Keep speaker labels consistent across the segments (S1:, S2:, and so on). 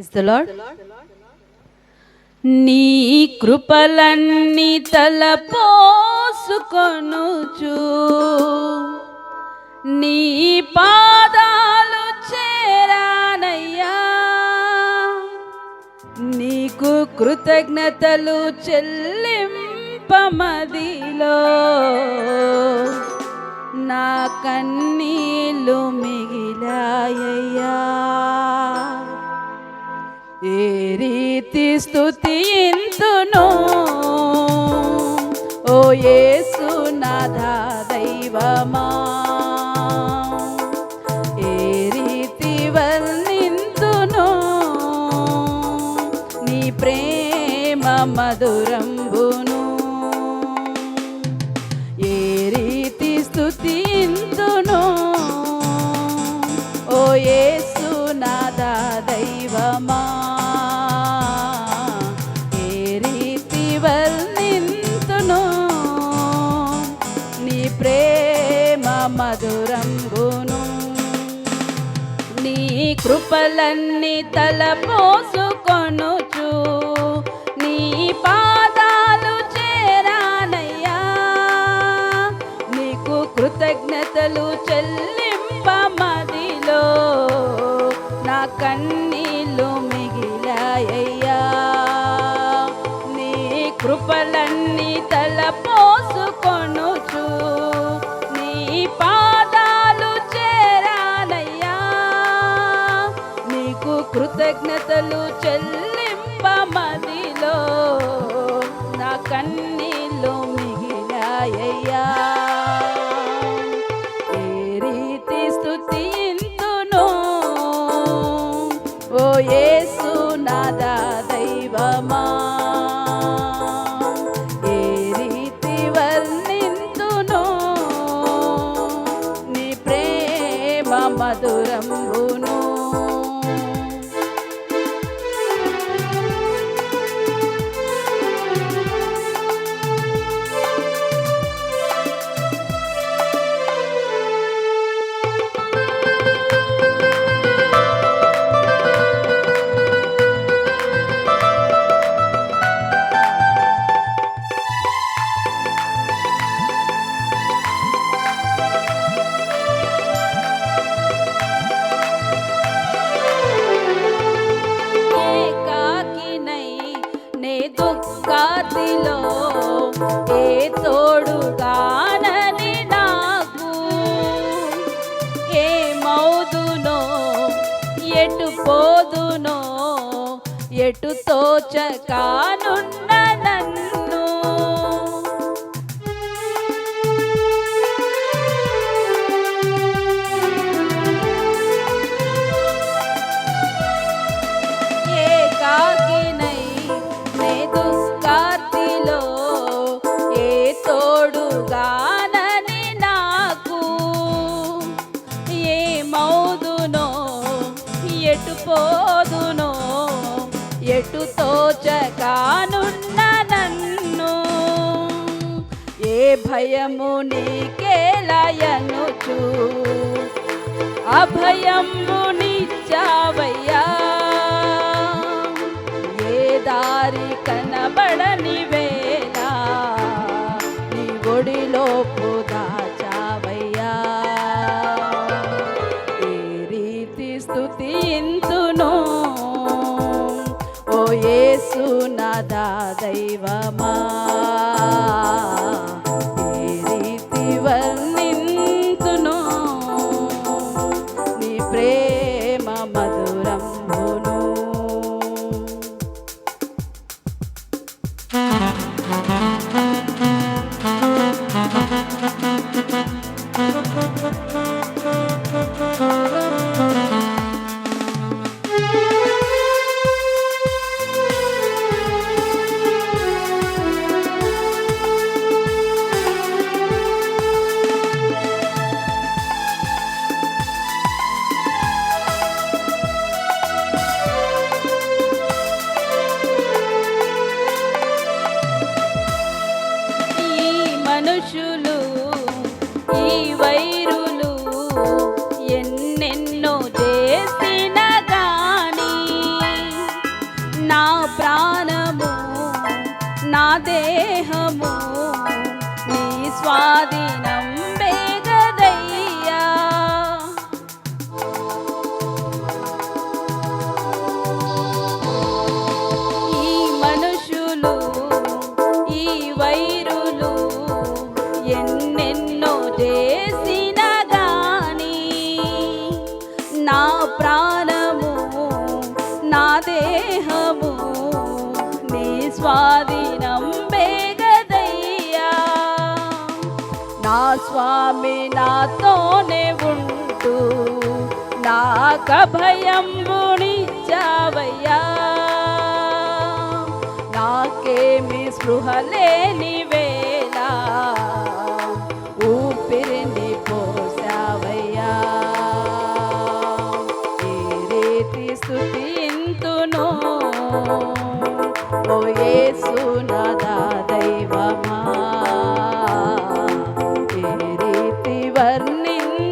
S1: Is the lord నీ కృపలన్నీ తలపోసుకొనుచు. నీ పాదాలు చేరానయ్యా. నీకు కృతజ్ఞతలు చెల్లింపమదిలో. నా కన్నీళ్ళు మిగిలాయ్యా ఏ రీతి స్థుతింతును ఓ యేసు నాథా దైవమా? నీ కృపలన్నీ తలపోసుకొనుచు. నీ పాదాలు చేరానయ్యా. నీకు కృతజ్ఞతలు చెల్లింపమదిలో నా కన్ను కృతజ్ఞతలు మౌదునో ఎటు పోదునో ఎటు తోచకానున్న ఎటు తోచకానున్న నన్ను. ఏ భయము నీకేలయనుచు అభయము నిచ్చావయ్యా. ఏ దారి కనబడనివే Thank you. నా స్వామి నాతోనే ఉంటూ నాక భయంబునిచ్చావయ్యా నాకేమి స్పృహ లేని వేళ.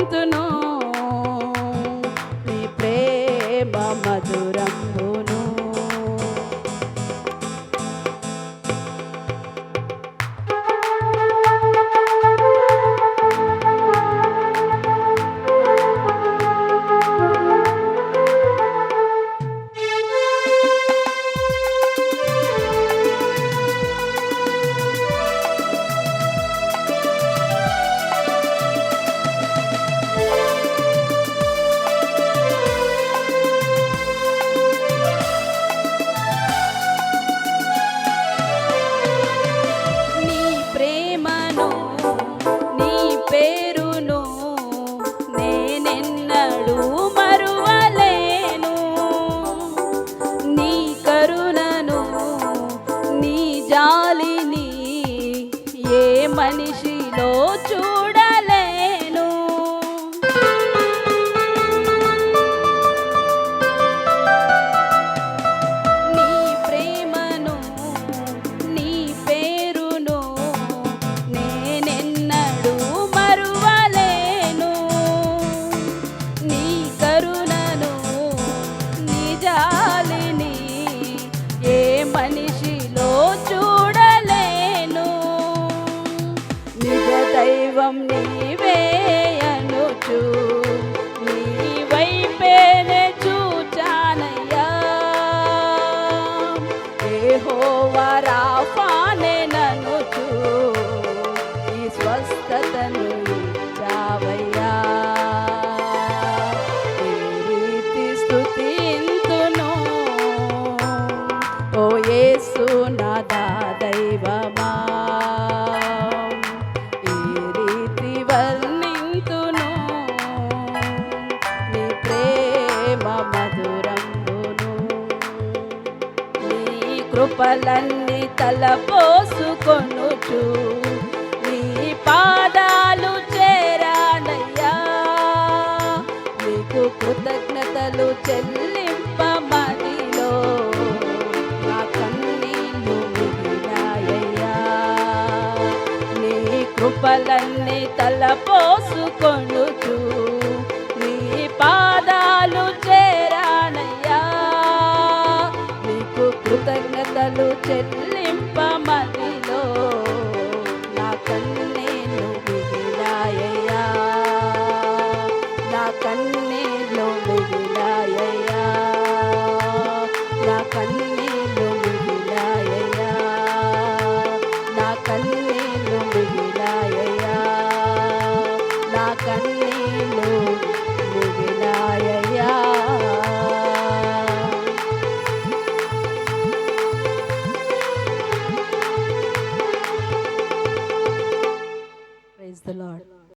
S1: వర్ణింతును నీ ప్రేమ మధురంబును నీ జాలిని ఏ మనిషిలో সামনে మధురంబును నీ కృపలన్నీ తలపోసుకొనుచు. నీ పాదాలు చేరానయ్యా. నీకు కృతజ్ఞతలు చెల్లి చెల్లింపమదిలో నా కన్నేను మిగిలాయయ్యా నా కన్నేలో మిగిలాయయ్యా నా కన్నేలో మిగిలాయయ్యా నా కన్నేలో మిగిలాయయ్యా నా కన్నేలో